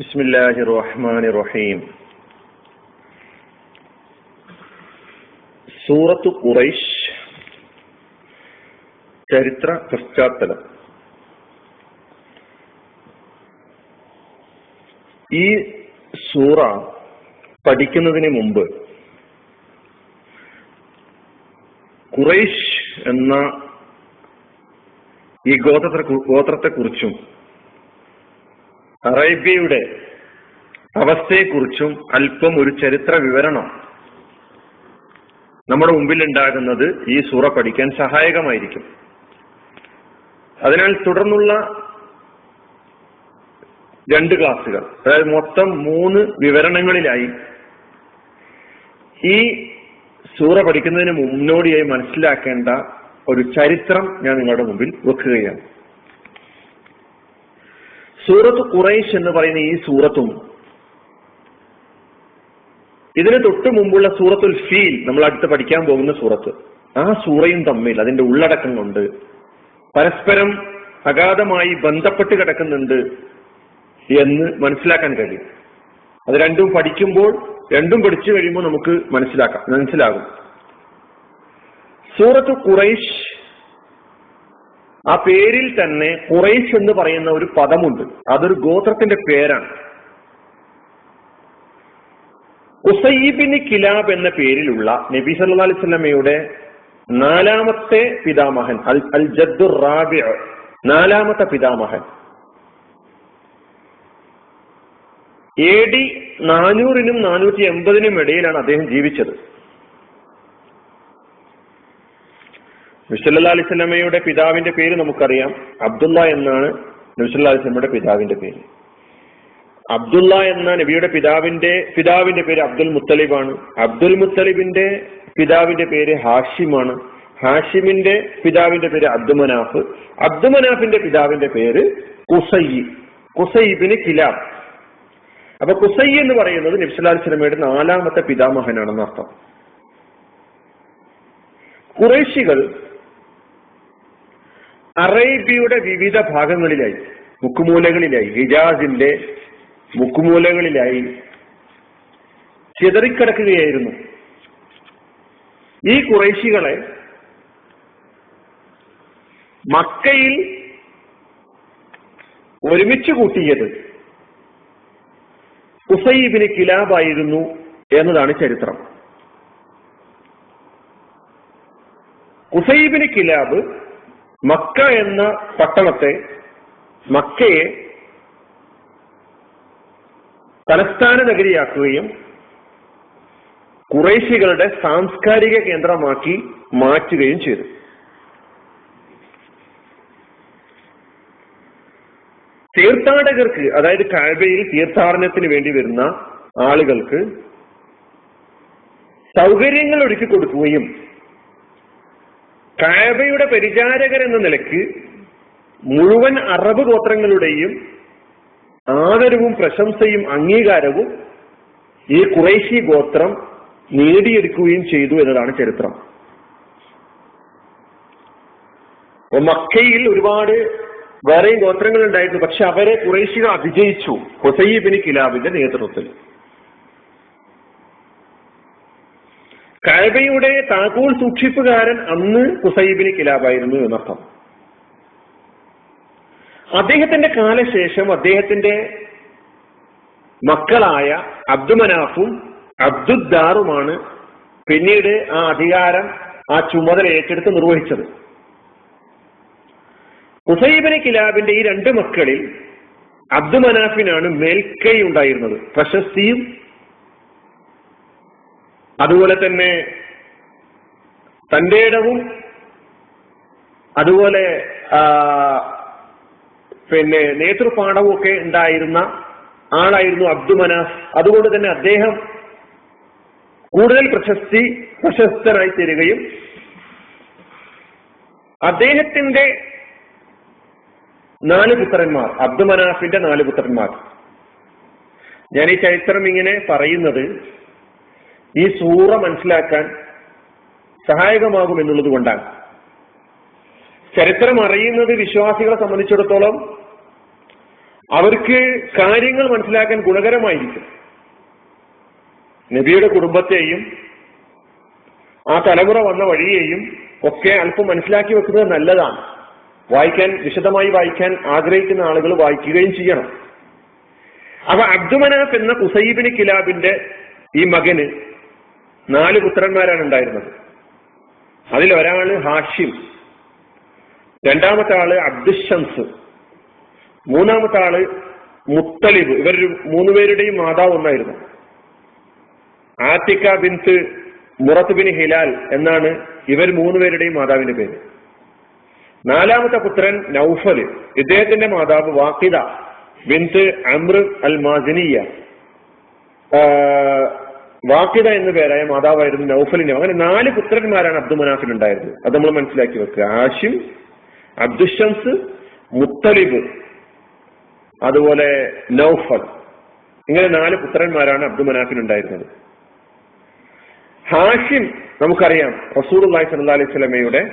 ബിസ്മില്ലാഹി റഹ്മാൻ റഹീം സൂറത്ത് ഖുറൈഷ് ചരിത്ര പശ്ചാത്തലം. ഈ സൂറ പഠിക്കുന്നതിന് മുമ്പ് ഖുറൈഷ് എന്ന ഈ ഗോത്രത്തെ ഗോത്രത്തെ കുറിച്ചും അറേബ്യയുടെ അവസ്ഥയെക്കുറിച്ചും അല്പം ഒരു ചരിത്ര വിവരണം നമ്മുടെ മുമ്പിൽ ഉണ്ടാകുന്നത് ഈ സൂറ പഠിക്കാൻ സഹായകമായിരിക്കും. അതിനാൽ തുടർന്നുള്ള രണ്ട് ക്ലാസ്സുകൾ അതായത് മൊത്തം മൂന്ന് വിവരണങ്ങളിലായി ഈ സൂറ പഠിക്കുന്നതിന് മുന്നോടിയായി മനസ്സിലാക്കേണ്ട ഒരു ചരിത്രം ഞാൻ നിങ്ങളുടെ മുമ്പിൽ വെക്കുകയാണ്. സൂറത്ത് ഖുറൈഷ് എന്ന് പറയുന്ന ഈ സൂറത്തും ഇതിന് തൊട്ട് മുമ്പുള്ള സൂറത്തുൽ ഫീൽ നമ്മൾ അടുത്ത് പഠിക്കാൻ പോകുന്ന സൂറത്ത്. ആ സൂറയും തമ്മിൽ അതിന്റെ ഉള്ളടക്കം കൊണ്ട് പരസ്പരം അഗാധമായി ബന്ധപ്പെട്ട് കിടക്കുന്നുണ്ട് എന്ന് മനസ്സിലാക്കാൻ കഴിയും. അത് രണ്ടും പഠിക്കുമ്പോൾ രണ്ടും പഠിച്ചു കഴിയുമ്പോൾ നമുക്ക് മനസ്സിലാക്കാം മനസ്സിലാകും. സൂറത്ത് ഖുറൈശ് ആ പേരിൽ തന്നെ കുറേശ് എന്ന് പറയുന്ന ഒരു പദമുണ്ട്. അതൊരു ഗോത്രത്തിന്റെ പേരാണ്. ഉസൈബിന് കിലാബ് എന്ന പേരിലുള്ള നബി സല്ലാ അലൈഹി സ്വലമയുടെ നാലാമത്തെ പിതാമഹൻ അൽ അൽ ജദ്ദുർ റാബി നാലാമത്തെ പിതാമഹൻ. എ ഡി നാനൂറിനും നാനൂറ്റി എൺപതിനും ഇടയിലാണ് അദ്ദേഹം ജീവിച്ചത്. നബിസല്ലാ അലൈഹി പിതാവിന്റെ പേര് നമുക്കറിയാം. അബ്ദുള്ള എന്നാണ് നബ്സല്ലാ അലൈഹി പിതാവിന്റെ പേര്. അബ്ദുള്ള എന്ന നബിയുടെ പിതാവിന്റെ പിതാവിന്റെ പേര് അബ്ദുൽ മുത്തലിബാണ്. അബ്ദുൽ മുത്തലിബിന്റെ പിതാവിന്റെ പേര് ഹാഷിമാണ്. ഹാഷിമിന്റെ പിതാവിന്റെ പേര് അബ്ദു മനാഫ് അബ്ദു മനാഫിന്റെ പിതാവിന്റെ പേര് കുസയ്യി കുസൈബിന് കിലാബ്. അപ്പൊ കുസൈ എന്ന് പറയുന്നത് നബ്സല്ലാ സ്വലമയുടെ നാലാമത്തെ പിതാമഹനാണെന്ന് അർത്ഥം കുറേശികൾ അറേബ്യയുടെ വിവിധ ഭാഗങ്ങളിലായി മുക്കുമൂലകളിലായി ഹിജാസിന്റെ മുക്കുമൂലകളിലായി ചിതറിക്കിടക്കുകയായിരുന്നു. ഈ കുറേശികളെ മക്കയിൽ ഒരുമിച്ച് കൂട്ടിയത് ഉസൈബിന് കിലാബായിരുന്നു എന്നതാണ് ചരിത്രം. ഉസൈബിന് കിലാബ് മക്ക എന്ന പട്ടണത്തെ മക്കയെ തലസ്ഥാന നഗരിയാക്കുകയും കുറേശികളുടെ സാംസ്കാരിക കേന്ദ്രമാക്കി മാറ്റുകയും ചെയ്തു. തീർത്ഥാടകർക്ക് അതായത് കാഴ്ബയിൽ തീർത്ഥാടനത്തിന് വേണ്ടി വരുന്ന ആളുകൾക്ക് സൗകര്യങ്ങൾ ഒരുക്കി കൊടുക്കുകയും കായബയുടെ പരിചാരകർ എന്ന നിലയ്ക്ക് മുഴുവൻ അറബ് ഗോത്രങ്ങളുടെയും ആദരവും പ്രശംസയും അംഗീകാരവും ഈ കുറേശി ഗോത്രം നേടിയെടുക്കുകയും ചെയ്തു എന്നതാണ് ചരിത്രം. മക്കയിൽ ഒരുപാട് വേറെയും ഗോത്രങ്ങൾ ഉണ്ടായിരുന്നു പക്ഷെ അവരെ കുറേശികൾ അതിജയിച്ചു. ഹുസൈബിന് കിലാബിന്റെ നേതൃത്വത്തിൽ. കഴബയുടെ താക്കോൽ സൂക്ഷിപ്പുകാരൻ അന്ന് ഹുസൈബിന് കിലാബായിരുന്നു എന്നർത്ഥം. അദ്ദേഹത്തിന്റെ കാലശേഷം അദ്ദേഹത്തിന്റെ മക്കളായ അബ്ദുമനാഫും അബ്ദുദ്ദാറുമാണ് പിന്നീട് ആ അധികാരം ആ ചുമതല ഏറ്റെടുത്ത് നിർവഹിച്ചത്. ഹുസൈബിന് കിലാബിന്റെ ഈ രണ്ട് മക്കളിൽ അബ്ദുമനാഫിനാണ് മേൽക്കൈ ഉണ്ടായിരുന്നത്. പ്രശസ്തിയും അതുപോലെ തന്നെ തന്റെ ഇടവും അതുപോലെ പിന്നെ നേതൃപാഠവും ഒക്കെ ഉണ്ടായിരുന്ന ആളായിരുന്നു അബ്ദുമനാഫ് അതുകൊണ്ട് തന്നെ അദ്ദേഹം കൂടുതൽ പ്രശസ്തി പ്രശസ്തനായി തീരുകയും അദ്ദേഹത്തിന്റെ നാല് പുത്രന്മാർ അബ്ദുമനാഫിന്റെ നാല് പുത്രന്മാർ. ഞാൻ ഈ ചരിത്രം ഇങ്ങനെ പറയുന്നത് ഈ സൂറ മനസ്സിലാക്കാൻ സഹായകമാകും എന്നുള്ളത് കൊണ്ടാണ്. ചരിത്രം അറിയുന്നത് വിശ്വാസികളെ സംബന്ധിച്ചിടത്തോളം അവർക്ക് കാര്യങ്ങൾ മനസ്സിലാക്കാൻ ഗുണകരമായിരിക്കും. നബിയുടെ കുടുംബത്തെയും ആ തലമുറ വന്ന വഴിയെയും ഒക്കെ അല്പം മനസ്സിലാക്കി വെക്കുന്നത് നല്ലതാണ്. വായിക്കാൻ വിശദമായി വായിക്കാൻ ആഗ്രഹിക്കുന്ന ആളുകൾ വായിക്കുകയും ചെയ്യണം. അപ്പൊ അബ്ദുമനാഫ് എന്ന കുസൈബിന് കിലാബിന്റെ ഈ മകന് നാല് പുത്രന്മാരാണ് ഉണ്ടായിരുന്നത്. അതിൽ ഒരാൾ ഹാഷിം രണ്ടാമത്തെ ആൾ അബ്ദുഷംസ് മൂന്നാമത്തെ ആൾ മുത്തലിബ് ഇവർ മൂന്നുപേരുടെയും മാതാവ് ഒന്നായിരുന്നു. ആത്തിക്ക ബിൻത്ത് മുറത്ത് ബിൻ ഹിലാൽ എന്നാണ് ഇവർ മൂന്നുപേരുടെയും മാതാവിന്റെ പേര്. നാലാമത്തെ പുത്രൻ നൌഫൽ ഇദ്ദേഹത്തിന്റെ മാതാവ് വാക്കിദ ബിൻത്ത് അമ്ര അൽ മാസിനിയ വാക്കിദ എന്ന പേരായ മാതാവായിരുന്നു നൌഫലിന്റെ അങ്ങനെ നാല് പുത്രന്മാരാണ് അബ്ദുമനാഫിന് ഉണ്ടായിരുന്നത്. അത് നമ്മൾ മനസ്സിലാക്കി വെക്കുക. ആഷിം അബ്ദുഷംസ് മുത്തലിബ് അതുപോലെ നൌഫൽ. ഇങ്ങനെ നാല് പുത്രന്മാരാണ് അബ്ദുമനാഫിന് ഉണ്ടായിരുന്നത്. ഹാഷിം നമുക്കറിയാം റസൂർ അള്ളാഹി സല്ലാ അലൈഹി സ്വലമയുടെ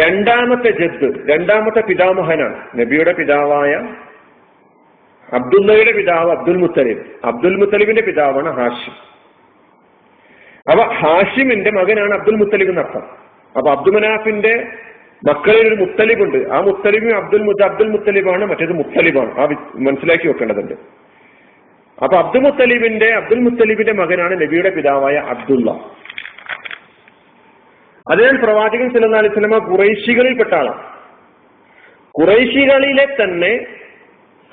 രണ്ടാമത്തെ ജദ് രണ്ടാമത്തെ പിതാമഹനാണ്. നബിയുടെ പിതാവായ അബ്ദുള്ളയുടെ പിതാവ് അബ്ദുൽ മുത്തലിബ്. അബ്ദുൽ മുത്തലിബിന്റെ പിതാവാണ് ഹാഷിം. അപ്പൊ ഹാഷിമിന്റെ മകനാണ് അബ്ദുൽ മുത്തലിബ് എന്നർത്ഥം. അപ്പൊ അബ്ദുമനാഫിന്റെ മക്കളിൽ ഒരു മുത്തലിബ് ഉണ്ട് ആ മുത്തലിബും അബ്ദുൽ മുത്ത അബ്ദുൽ മുത്തലിബാണ് മറ്റേത് മുത്തലിബാണ്. ആ മനസ്സിലാക്കി വെക്കേണ്ടതുണ്ട്. അപ്പൊ അബ്ദുൽ മുത്തലിബിന്റെ അബ്ദുൽ മുത്തലിബിന്റെ മകനാണ് നബിയുടെ പിതാവായ അബ്ദുള്ള. അതിനാൽ പ്രവാചകൻ സല്ലല്ലാഹു അലൈഹി സിനിമ കുറേശികളിൽപ്പെട്ട ആളാണ്. കുറേശികളിലെ തന്നെ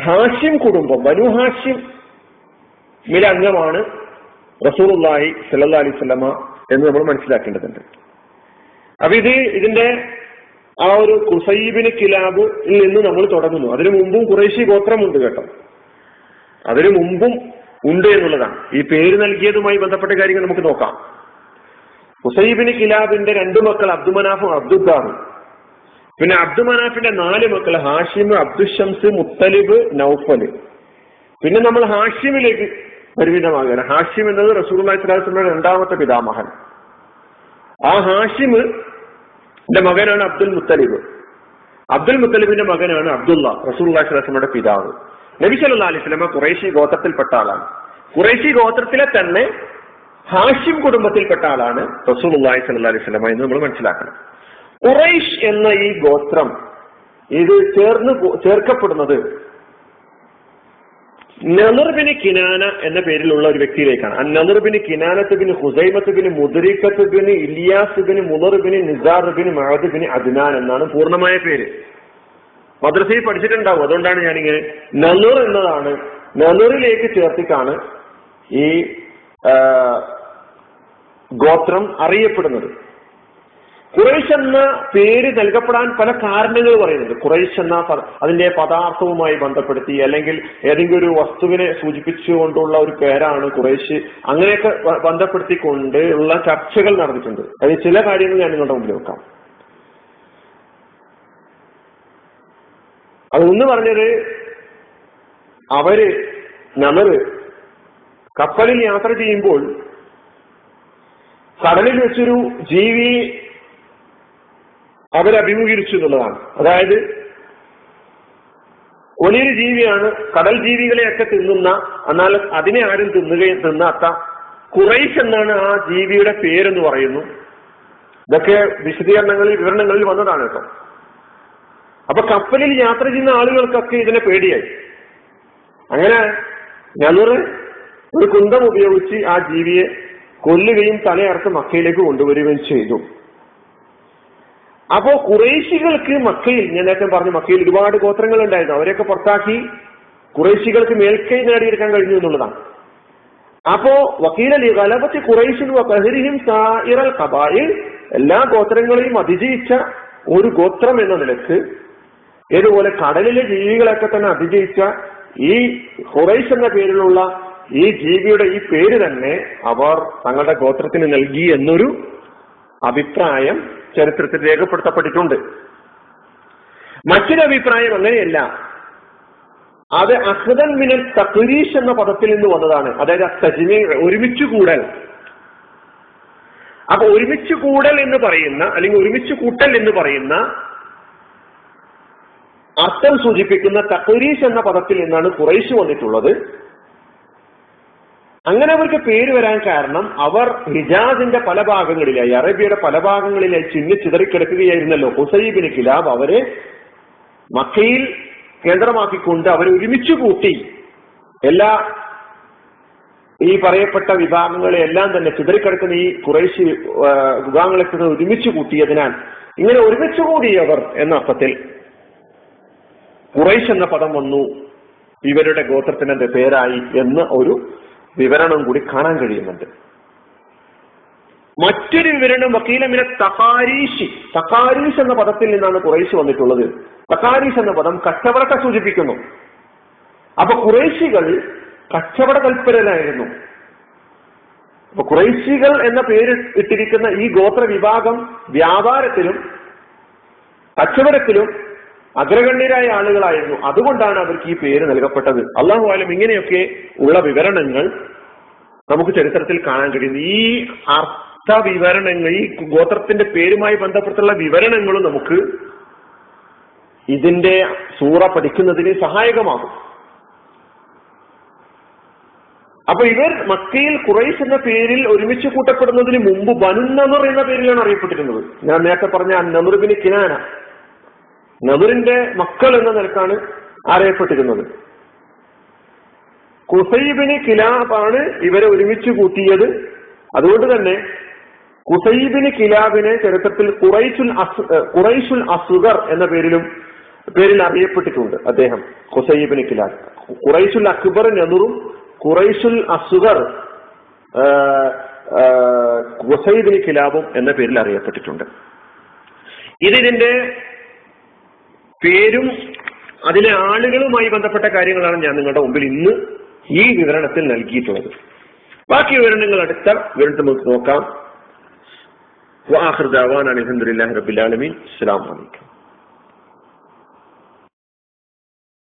ഹാഷിം കുടുംബം ബനു ഹാഷിം മില അംഗമാണ് റസൂലുള്ളാഹി സല്ലാ അലൈഹി വസല്ലമ എന്ന് നമ്മൾ മനസ്സിലാക്കേണ്ടതുണ്ട്. അപ്പൊ ഇത് ഇതിന്റെ ആ ഒരു കുസൈബിന് കിലാബിൽ നിന്ന് നമ്മൾ തുടങ്ങുന്നു. അതിനു മുമ്പും കുറേശി ഗോത്രമുണ്ട് കേട്ടോ. അതിനു മുമ്പും ഉണ്ട് എന്നുള്ളതാണ്. ഈ പേര് നൽകിയതുമായി ബന്ധപ്പെട്ട കാര്യങ്ങൾ നമുക്ക് നോക്കാം. ഹുസൈബിന് കിലാബിന്റെ രണ്ടു മക്കൾ അബ്ദുമനാഫും അബ്ദുദ്ദാറും പിന്നെ അബ്ദു മനാഫിന്റെ നാല് മക്കൾ ഹാഷിം അബ്ദുഷംസ് മുത്തലിബ് നൌഫൽ പിന്നെ നമ്മൾ ഹാഷിമിലേക്ക് പരിമിതമാകുകയാണ്. ഹാഷിം എന്നത് റസൂർ സ്വലാസ്ലയുടെ രണ്ടാമത്തെ പിതാമഹൻ. ആ ഹാഷിമിന്റെ മകനാണ് അബ്ദുൽ മുത്തലിബ്. അബ്ദുൽ മുത്തലിബിന്റെ മകനാണ് അബ്ദുള്ള റസൂർ സ്വലാസ്ലമയുടെ പിതാവ്. നബി സല്ലാ അലിസ്ലമ കുറേശി ഗോത്രത്തിൽപ്പെട്ട ആളാണ്. കുറേശി ഗോത്രത്തിലെ തന്നെ ഹാഷിം കുടുംബത്തിൽപ്പെട്ട ആളാണ് റസൂൽ അള്ളാഹി സല്ലാ അലൈഹി സ്വലമ എന്ന് നമ്മൾ മനസ്സിലാക്കണം. ഖുറൈഷ് എന്ന ഈ ഗോത്രം ഇത് ചേർന്ന് ചേർക്കപ്പെടുന്നത് നനർബിന് കിനാന എന്ന പേരിലുള്ള ഒരു വ്യക്തിയിലേക്കാണ്. ആ നനർബിന് കിനാനത്തുബിന് ഹുസൈമത്തുബിന് മുദരിക്കത്തുബിന് ഇലിയാസുബിന് മുദർബിന് നിസാറുബിന് മഹദുബിന് അദ്നാൻ എന്നാണ് പൂർണമായ പേര്. മദ്രസയിൽ പഠിച്ചിട്ടുണ്ടാവും. അതുകൊണ്ടാണ് ഞാനിങ്ങനെ നനൂർ എന്നതാണ് നനൂറിലേക്ക് ചേർത്തിട്ടാണ് ഈ ഗോത്രം അറിയപ്പെടുന്നത്. ഖുറൈഷ് എന്ന പേര് നൽകപ്പെടാൻ പല കാരണങ്ങൾ പറയുന്നുണ്ട്. ഖുറൈഷ് എന്ന അതിന്റെ പദാർത്ഥവുമായി ബന്ധപ്പെടുത്തി അല്ലെങ്കിൽ ഏതെങ്കിലും ഒരു വസ്തുവിനെ സൂചിപ്പിച്ചുകൊണ്ടുള്ള ഒരു പേരാണ് ഖുറൈഷ് അങ്ങനെയൊക്കെ ബന്ധപ്പെടുത്തിക്കൊണ്ട് ഉള്ള ചർച്ചകൾ നടന്നിട്ടുണ്ട്. അതിൽ ചില കാര്യങ്ങൾ ഞാൻ നിങ്ങളുടെ മുമ്പിൽ വെക്കാം. അതൊന്ന് പറഞ്ഞത് അവർ നമ്മൾ കപ്പലിൽ യാത്ര ചെയ്യുമ്പോൾ കടലിൽ വെച്ചൊരു ജീവി അവരഭിമുഖീകരിച്ചു എന്നുള്ളതാണ്. അതായത് വലിയൊരു ജീവിയാണ് കടൽ ജീവികളെയൊക്കെ തിന്നുന്ന എന്നാൽ അതിനെ ആരും തിന്നുകയും തിന്നാത്ത കുറൈഷ് എന്നാണ് ആ ജീവിയുടെ പേരെന്ന് പറയുന്നു. ഇതൊക്കെ വിശദീകരണങ്ങളിൽ വിവരണങ്ങളിൽ വന്നതാണ് കേട്ടോ. അപ്പൊ കപ്പലിൽ യാത്ര ചെയ്യുന്ന ആളുകൾക്കൊക്കെ ഇതിനെ പേടിയായി. അങ്ങനെ ഞങ്ങൾ ഒരു കുന്തം ഉപയോഗിച്ച് ആ ജീവിയെ കൊല്ലുകയും തലയർത്ത് മക്കയിലേക്ക് കൊണ്ടുവരികയും ചെയ്തു. അപ്പോ കുറേശികൾക്ക് മക്കയിൽ ഞാൻ നേരത്തെ പറഞ്ഞു മക്കയിൽ ഒരുപാട് ഗോത്രങ്ങൾ ഉണ്ടായിരുന്നു. അവരെയൊക്കെ പുറത്താക്കി കുറേശികൾക്ക് മേൽക്കൈ നേടിയെടുക്കാൻ കഴിഞ്ഞു എന്നുള്ളതാണ്. അപ്പോ വക്കീലലി കലപത്തി കുറേശിൻ സായിറൽ കബായിൽ എല്ലാ ഗോത്രങ്ങളെയും അതിജയിച്ച ഒരു ഗോത്രം എന്ന നിലയ്ക്ക് ഇതുപോലെ കടലിലെ ജീവികളൊക്കെ തന്നെ അതിജയിച്ച ഈ ഹുറൈസ് എന്ന പേരിലുള്ള ഈ ജീവിയുടെ ഈ പേര് തന്നെ അവർ തങ്ങളുടെ ഗോത്രത്തിന് നൽകി എന്നൊരു അഭിപ്രായം ചരിത്രത്തിൽ രേഖപ്പെടുത്തപ്പെട്ടിട്ടുണ്ട്. മറ്റൊരു അഭിപ്രായം അങ്ങനെയല്ല. അത് അഹ്ദൻ മിനൽ തക്രീഷ് എന്ന പദത്തിൽ നിന്ന് വന്നതാണ്. അതായത് തജ്മീ ഒരുമിച്ച് കൂടൽ. അപ്പൊ ഒരുമിച്ച് കൂടൽ എന്ന് പറയുന്ന അല്ലെങ്കിൽ ഒരുമിച്ച് കൂട്ടൽ എന്ന് പറയുന്ന അർത്ഥം സൂചിപ്പിക്കുന്ന തക്രീഷ് എന്ന പദത്തിൽ നിന്നാണ് കുറേശ് വന്നിട്ടുള്ളത്. അങ്ങനെ അവർക്ക് പേര് വരാൻ കാരണം അവർ ഹിജാസിന്റെ പല ഭാഗങ്ങളിലായി അറേബ്യയുടെ പല ഭാഗങ്ങളിലായി ചിന്നി ചിതറിക്കിടക്കുകയായിരുന്നല്ലോ. ഹുസൈബിന് കിലാബ് അവരെ മക്കയിൽ കേന്ദ്രമാക്കിക്കൊണ്ട് അവരെ ഒരുമിച്ച് കൂട്ടി. എല്ലാ ഈ പറയപ്പെട്ട വിഭാഗങ്ങളെ എല്ലാം തന്നെ ചിതറിക്കിടക്കുന്ന ഈ കുറേശ്ശി വിഭാഗങ്ങളെ ഒരുമിച്ച് കൂട്ടിയതിനാൽ ഇങ്ങനെ ഒരുമിച്ച് കൂടിയവർ എന്ന അർത്ഥത്തിൽ കുറേശ് എന്ന പദം വന്നു. ഇവരുടെ ഗോത്രത്തിന്റെ പേരായി എന്ന് ഒരു വിവരണം കൂടി കാണാൻ കഴിയുന്നുണ്ട്. മറ്റൊരു വിവരണം വക്കീലമിനെ തഹാരീഷി തഹാരീഷ് എന്ന പദത്തിൽ നിന്നാണ് കുറേശ് വന്നിട്ടുള്ളത്. തഹാരീഷ് എന്ന പദം കച്ചവടത്തെ സൂചിപ്പിക്കുന്നു. അപ്പൊ കുറേശികൾ കച്ചവട തൽപരനായിരുന്നു അപ്പൊ കുറേശികൾ എന്ന പേര് ഇട്ടിരിക്കുന്ന ഈ ഗോത്ര വിഭാഗം വ്യാപാരത്തിലും കച്ചവടത്തിലും അഗ്രഗണ്യരായ ആളുകളായിരുന്നു. അതുകൊണ്ടാണ് അവർക്ക് ഈ പേര് നൽകപ്പെട്ടത്. അള്ളാഹു ആലം ഇങ്ങനെയൊക്കെ ഉള്ള വിവരണങ്ങൾ നമുക്ക് ചരിത്രത്തിൽ കാണാൻ കഴിയുന്നു. ഈ അർത്ഥ വിവരണങ്ങൾ ഈ ഗോത്രത്തിന്റെ പേരുമായി ബന്ധപ്പെട്ടുള്ള വിവരണങ്ങളും നമുക്ക് ഇതിന്റെ സൂറ പഠിക്കുന്നതിന് സഹായകമാകും. അപ്പൊ ഇവർ മക്കയിൽ കുറൈസ് എന്ന പേരിൽ ഒരുമിച്ച് കൂട്ടപ്പെടുന്നതിന് മുമ്പ് ബനുന്നർ എന്ന പേരിലാണ് അറിയപ്പെട്ടിരുന്നത്. ഞാൻ നേരത്തെ പറഞ്ഞ നമുറുബിന് കിനാന. നദുറിന്റെ മക്കൾ എന്ന നിലക്കാണ് അറിയപ്പെട്ടിരുന്നത്. കുസൈബിന് കിലാബാണ് ഇവരെ ഒരുമിച്ച് കൂട്ടിയത്. അതുകൊണ്ട് തന്നെ കുസൈബിന് കിലാബിനെ ചരിത്രത്തിൽ കുറൈസുൽ കുറൈസുൽ അസുഗർ എന്ന പേരിലും പേരിൽ അറിയപ്പെട്ടിട്ടുണ്ട് അദ്ദേഹം കുസൈബിന് കിലാബ്. കുറൈസുൽ അക്ബർ നെതുറും കുറൈസുൽ അസുഗർ കുസൈബിന് കിലാബും എന്ന പേരിൽ അറിയപ്പെട്ടിട്ടുണ്ട്. ഇതിന്റെ പേരും അതിലെ ആളുകളുമായി ബന്ധപ്പെട്ട കാര്യങ്ങളാണ് ഞാൻ നിങ്ങളുടെ മുമ്പിൽ ഇന്ന് ഈ വിവരണത്തിൽ നൽകിയിട്ടുള്ളത്. ബാക്കി വിവരണങ്ങൾ അടുത്ത വിവരണത്തിൽ നമുക്ക് നോക്കാം. വാഹൃദാവാൻ അലഹദില്ലാഹി റബിലാലമീൻ അസ്സാം വലൈക്കും